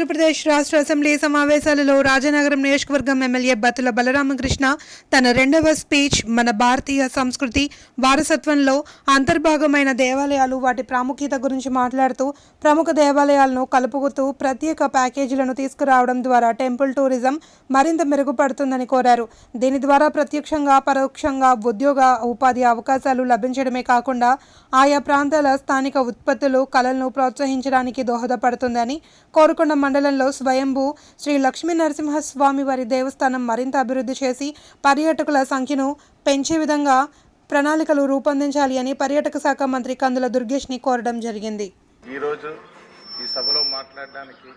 ఆంధ్రప్రదేశ్ రాష్ట్ర అసెంబ్లీ సమావేశాలలో రాజనగరం నియోజకవర్గం ఎమ్మెల్యే బతుల బలరామకృష్ణ తన రెండవ స్పీచ్ మన భారతీయ సంస్కృతి వారసత్వంలో అంతర్భాగమైన దేవాలయాలు వాటి ప్రాముఖ్యత గురించి మాట్లాడుతూ ప్రముఖ దేవాలయాలను కలుపుతూ ప్రత్యేక ప్యాకేజీలను తీసుకురావడం ద్వారా టెంపుల్ టూరిజం మరింత మెరుగుపడుతుందని కోరారు. దీని ద్వారా ప్రత్యక్షంగా పరోక్షంగా ఉద్యోగ ఉపాధి అవకాశాలు లభించడమే కాకుండా ఆయా ప్రాంతాల స్థానిక ఉత్పత్తులు కళలను ప్రోత్సహించడానికి దోహదపడుతుందని కోరుకున్న మండలంలో స్వయంభూ శ్రీ లక్ష్మీ నరసింహస్వామి వారి దేవస్థానం మరింత అభివృద్ధి చేసి పర్యాటకుల సంఖ్యను పెంచే విధంగా ప్రణాళికలు రూపొందించాలి అని పర్యాటక శాఖ మంత్రి కందుల దుర్గేష్ని కోరడం జరిగింది. ఈరోజు ఈ సభలో మాట్లాడడానికి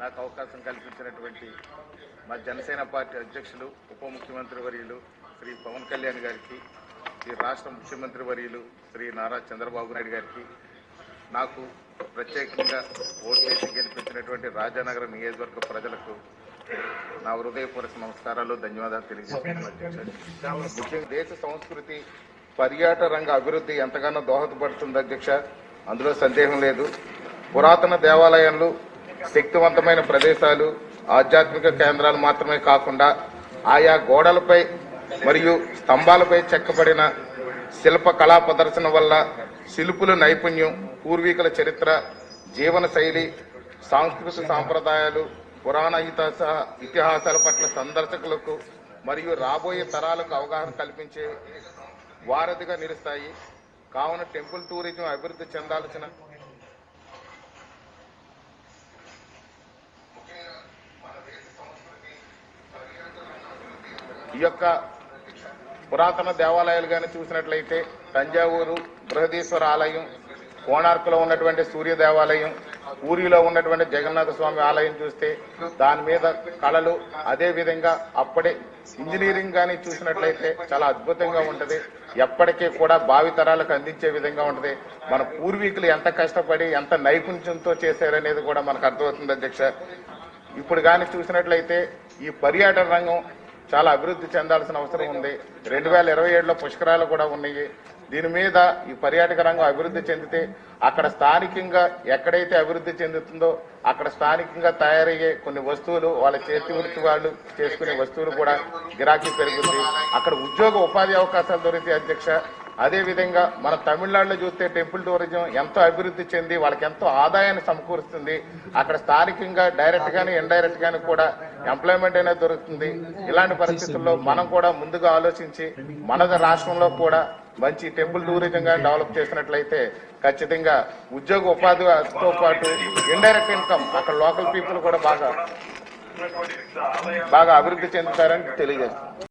నాకు అవకాశం కల్పించినటువంటి మా జనసేన పార్టీ అధ్యక్షులు ఉప ముఖ్యమంత్రి వర్యులు శ్రీ పవన్ కళ్యాణ్ గారికి ఈ రాష్ట్ర ముఖ్యమంత్రి వర్యులు శ్రీ నారా చంద్రబాబు నాయుడు గారికి నాకు ప్రత్యేకంగా ఓటు వేసి ఉన్నటువంటి రాజానగరం నియోజకవర్గ ప్రజలకు నా హృదయపూర్వక నమస్కారాలు ధన్యవాదాలు తెలియజేస్తున్నాను. ముఖ్యంగా దేశ సంస్కృతి పర్యాటక రంగ అభివృద్ధి ఎంతగానో దోహదపడుతుంది అధ్యక్ష. అందులో సందేహం లేదు. పురాతన దేవాలయాలు శక్తివంతమైన ప్రదేశాలు ఆధ్యాత్మిక కేంద్రాలు మాత్రమే కాకుండా ఆయా గోడలపై మరియు స్తంభాలపై చెక్కబడిన శిల్ప కళా ప్రదర్శన వల్ల శిల్పుల నైపుణ్యం పూర్వీకుల చరిత్ర జీవన శైలి సాంస్కృతిక సాంప్రదాయాలు పురాణ ఇతిహాస ఇతిహాసాల పట్ల సందర్శకులకు మరియు రాబోయే తరాలకు అవగాహన కల్పించే వారధిగా నిలుస్తాయి. కావున టెంపుల్ టూరిజం అభివృద్ధి చెందాల్సిన ఈ యొక్క పురాతన దేవాలయాలు కానీ చూసినట్లయితే తంజావూరు బృహదీశ్వర ఆలయం కోణార్కులో ఉన్నటువంటి సూర్య దేవాలయం పూరిలో ఉన్నటువంటి జగన్నాథ స్వామి ఆలయం చూస్తే దాని మీద కళలు అదే విధంగా అప్పుడే ఇంజనీరింగ్ కానీ చూసినట్లయితే చాలా అద్భుతంగా ఉంటది. ఎప్పటికీ కూడా భావితరాలకు అందించే విధంగా ఉంటది. మన పూర్వీకులు ఎంత కష్టపడి ఎంత నైపుణ్యంతో చేశారనేది కూడా మనకు అర్థమవుతుంది అధ్యక్ష. ఇప్పుడు కానీ చూసినట్లయితే ఈ పర్యాటక రంగం చాలా అభివృద్ధి చెందాల్సిన అవసరం ఉంది. రెండు వేల ఇరవై ఏడులో పుష్కరాలు కూడా ఉన్నాయి. దీని మీద ఈ పర్యాటక రంగం అభివృద్ధి చెందితే అక్కడ స్థానికంగా ఎక్కడైతే అభివృద్ధి చెందుతుందో అక్కడ స్థానికంగా తయారయ్యే కొన్ని వస్తువులు వాళ్ళ చేతి వృత్తి వాళ్ళు చేసుకునే వస్తువులు కూడా గిరాకీ పెరుగుతుంది అక్కడ ఉద్యోగ ఉపాధి అవకాశాలు దొరికితే అధ్యక్ష అదేవిధంగా మన తమిళనాడులో చూస్తే టెంపుల్ టూరిజం ఎంతో అభివృద్ధి చెంది వాళ్ళకి ఎంతో ఆదాయాన్ని సమకూరుస్తుంది. అక్కడ స్థానికంగా డైరెక్ట్ గాని ఇండైరెక్ట్ గాని కూడా ఎంప్లాయ్మెంట్ అనేది దొరుకుతుంది. ఇలాంటి పరిస్థితుల్లో మనం కూడా ముందుగా ఆలోచించి మన రాష్ట్రంలో కూడా మంచి టెంపుల్ టూరిజం గా డెవలప్ చేసినట్లయితే ఖచ్చితంగా ఉద్యోగ ఉపాధితో పాటు ఇండైరెక్ట్ ఇన్కమ్ అక్కడ లోకల్ పీపుల్ కూడా బాగా బాగా అభివృద్ధి చెందుతారని తెలియజేస్తుంది